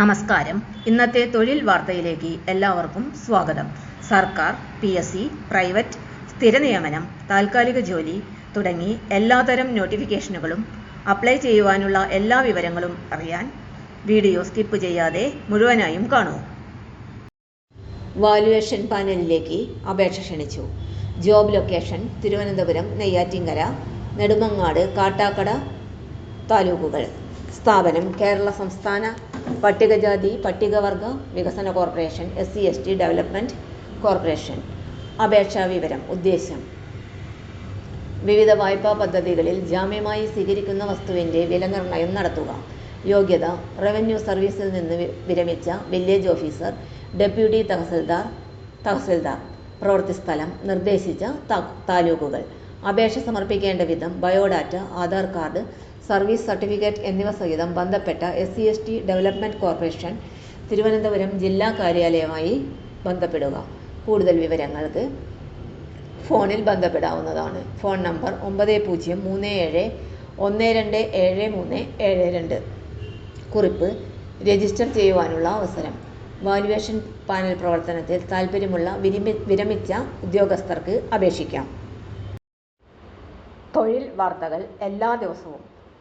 നമസ്കാരം. ഇന്നത്തെ തൊഴിൽ വാർത്തയിലേക്ക് എല്ലാവർക്കും സ്വാഗതം. സർക്കാർ പി എസ് സി പ്രൈവറ്റ് സ്ഥിര നിയമനം താൽക്കാലിക ജോലി തുടങ്ങി എല്ലാതരം നോട്ടിഫിക്കേഷനുകളും അപ്ലൈ ചെയ്യുവാനുള്ള എല്ലാ വിവരങ്ങളും അറിയാൻ വീഡിയോ സ്കിപ്പ് ചെയ്യാതെ മുഴുവനായും കാണൂ. വാലുവേഷൻ പാനലിലേക്ക് അപേക്ഷ ക്ഷണിച്ചു. ജോബ് ലൊക്കേഷൻ തിരുവനന്തപുരം നെയ്യാറ്റിങ്കര നെടുമങ്ങാട് കാട്ടാക്കട താലൂക്കുകൾ. സ്ഥാപനം കേരള സംസ്ഥാന പട്ടികജാതി പട്ടികവർഗ വികസന corporation S C S T development corporation അപേക്ഷാ വിവരം ഉദ്ദേശം വിവിധ വായ്പാ പദ്ധതികളിൽ ജാമ്യമായി സ്വീകരിക്കുന്ന വസ്തുവിന്റെ വിലനിർണയം നടത്തുക. യോഗ്യത റവന്യൂ സർവീസിൽ നിന്ന് വിരമിച്ച village officer deputy tahsildar tahsildar. പ്രവൃത്തി സ്ഥലം നിർദ്ദേശിച്ച താലൂക്കുകൾ. അപേക്ഷ സമർപ്പിക്കേണ്ട വിധം biodata Aadhaar card service certificate എന്നിവ സഹിതം ബന്ധപ്പെട്ട S C S T development corporation Thiruvananthapuram ജില്ലാ കാര്യാലയമായി ബന്ധപ്പെടുക. കൂടുതൽ വിവരങ്ങൾക്ക് ഫോണിൽ ബന്ധപ്പെടാവുന്നതാണ്. ഫോൺ നമ്പർ ഒമ്പത് പൂജ്യം മൂന്ന് ഏഴ് ഒന്ന് രണ്ട് ഏഴ് മൂന്ന് ഏഴ് രണ്ട്. കുറിപ്പ് രജിസ്റ്റർ ചെയ്യുവാനുള്ള അവസരം. വാല്യുവേഷൻ പാനൽ പ്രവർത്തനത്തിൽ താൽപ്പര്യമുള്ള വിരമി വിരമിച്ച ഉദ്യോഗസ്ഥർക്ക് അപേക്ഷിക്കാം. തൊഴിൽ വാർത്തകൾ എല്ലാ ദിവസവും